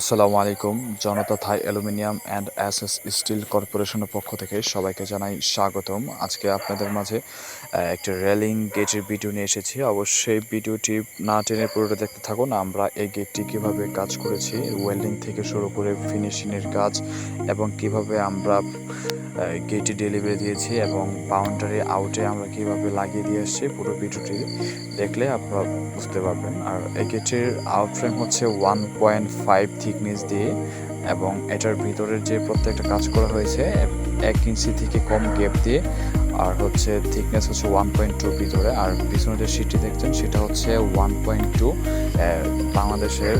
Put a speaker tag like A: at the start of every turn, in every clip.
A: আসসালামু আলাইকুম, জনতা থাই অ্যালুমিনিয়াম অ্যান্ড অ্যাসেস স্টিল কর্পোরেশনের পক্ষ থেকে সবাইকে জানাই স্বাগতম। আজকে আপনাদের মাঝে একটি রেলিং গেটের ভিডিও নিয়ে এসেছি। অবশ্যই ভিডিওটি না টেনে পুরোটা দেখতে থাকুন। আমরা এই গেটটি কীভাবে কাজ করেছি ওয়েল্ডিং থেকে শুরু করে ফিনিশিংয়ের কাজ এবং কীভাবে আমরা গেটে ডেলিভারি দিয়েছি এবং বাউন্ডারি আউটে আমরা কীভাবে লাগিয়ে দিয়ে এসেছি পুরো ভিডিওটি দেখলে আপনারা বুঝতে পারবেন। আর এই গেটের আউট ফ্রেম হচ্ছে ওয়ান পয়েন্ট ফাইভ থিকনেস দিয়ে এবং এটার ভিতরের যে প্রত্যেকটা কাজ করা হয়েছে, এক ইঞ্চি থেকে কম গ্যাপ দিয়ে, আর হচ্ছে থিকনেস হচ্ছে ওয়ান পয়েন্ট টু ভিতরে। আর পিছনে যে সিটটি দেখছেন, সেটা হচ্ছে ওয়ান পয়েন্ট টু বাংলাদেশের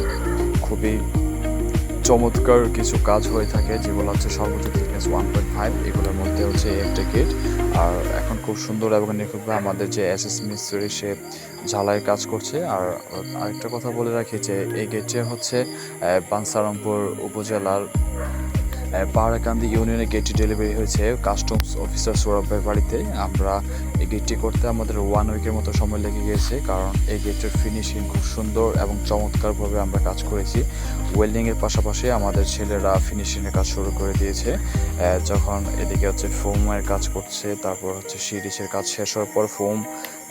A: খুবই চমৎকার কিছু কাজ হয়ে থাকে যেগুলো হচ্ছে সর্বোচ্চ থিকনেস ওয়ান পয়েন্ট ফাইভ এগুলোর মধ্যে হচ্ছে এই একটা গেট আর এখন খুব সুন্দর এবং নিখুঁতভাবে আমাদের যে এস এস মিস্ত্রি সে ঝালাই কাজ করছে। আর আরেকটা কথা বলে রাখি যে এই গেটে হচ্ছে আহ, উপজেলার পাহাড়াকান্দি ইউনিয়নে গেটটি ডেলিভারি হয়েছে কাস্টমস অফিসার সৌরভের বাড়িতে। আমরা এই গেটটি করতে আমাদের ওয়ান উইকের মতো সময় লেগে গিয়েছে, কারণ এই গেটের ফিনিশিং খুব সুন্দর এবং চমৎকারভাবে আমরা কাজ করেছি। ওয়েল্ডিংয়ের পাশাপাশি আমাদের ছেলেরা ফিনিশিংয়ের কাজ শুরু করে দিয়েছে। যখন এদিকে হচ্ছে ফোমের কাজ করছে, তারপর হচ্ছে সিরিজের কাজ শেষ হওয়ার পর ফোম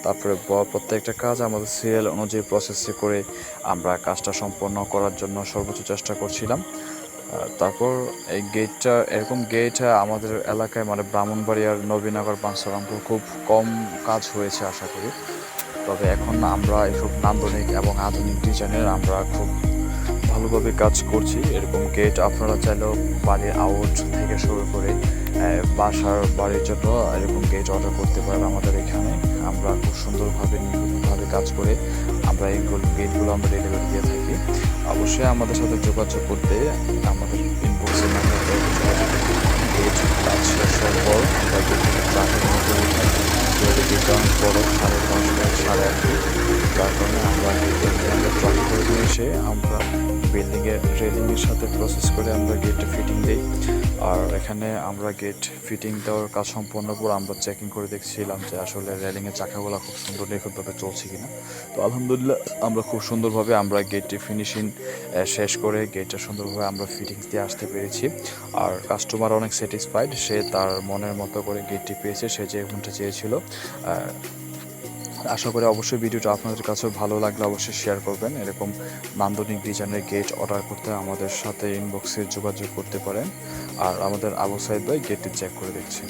A: তারপরে প্রত্যেকটা কাজ আমাদের সিরিয়াল অনুযায়ী প্রসেসে করে আমরা কাজটা সম্পন্ন করার জন্য সর্বোচ্চ চেষ্টা করছিলাম। তারপর এই গেটটা এরকম গেট আমাদের এলাকায় মানে ব্রাহ্মণবাড়িয়ার নবীনগর বাঞ্ছারামপুর খুব কম কাজ হয়েছে আশা করি। তবে এখন আমরা এসব নান্দনিক এবং আধুনিক ডিজাইনের আমরা খুব ভালোভাবে কাজ করছি। এরকম গেট আপনারা চাইলেও বাড়ির আউট থেকে শুরু করে বাসার বাড়ির জন্য এরকম গেট অর্ডার করতে পারেন আমাদের এখানে। আমরা খুব সুন্দরভাবে নিখুঁতভাবে কাজ করে আমরা এইগুলো গেটগুলো আমরা ডেলিভারি দিয়ে থাকি। অবশ্যই আমাদের সাথে যোগাযোগ করতে আমাদের ইনবক্সের ফিট কারণে রেলিংয়ের সাথে প্রসেস করে আমরা গেটে ফিটিং দিই। আর এখানে আমরা গেট ফিটিং দেওয়ার কাজ সম্পন্ন পর আমরা চেকিং করে দেখছিলাম যে আসলে রেলিংয়ের চাকাগুলো খুব সুন্দর নিখুঁতভাবে চলছে কিনা। তো আলহামদুলিল্লাহ আমরা খুব সুন্দরভাবে আমরা গেটটি ফিনিশিং শেষ করে গেটটা সুন্দরভাবে আমরা ফিটিংস দিয়ে আসতে পেরেছি। আর কাস্টমার অনেক স্যাটিসফাইড সে তার মনের মতো করে গেটটি পেয়েছে, সে যে চেয়েছিল আশা করি অবশ্যই ভিডিওটা আপনাদের কাছে ভালো লাগলে অবশ্যই শেয়ার করবেন। এরকম নান্দনিক ডিজাইনের গেট অর্ডার করতে আমাদের সাথে ইনবক্সে যোগাযোগ করতে পারেন। আর আমাদের আবু সাইদ ভাই গেটটি চেক করে দেখছেন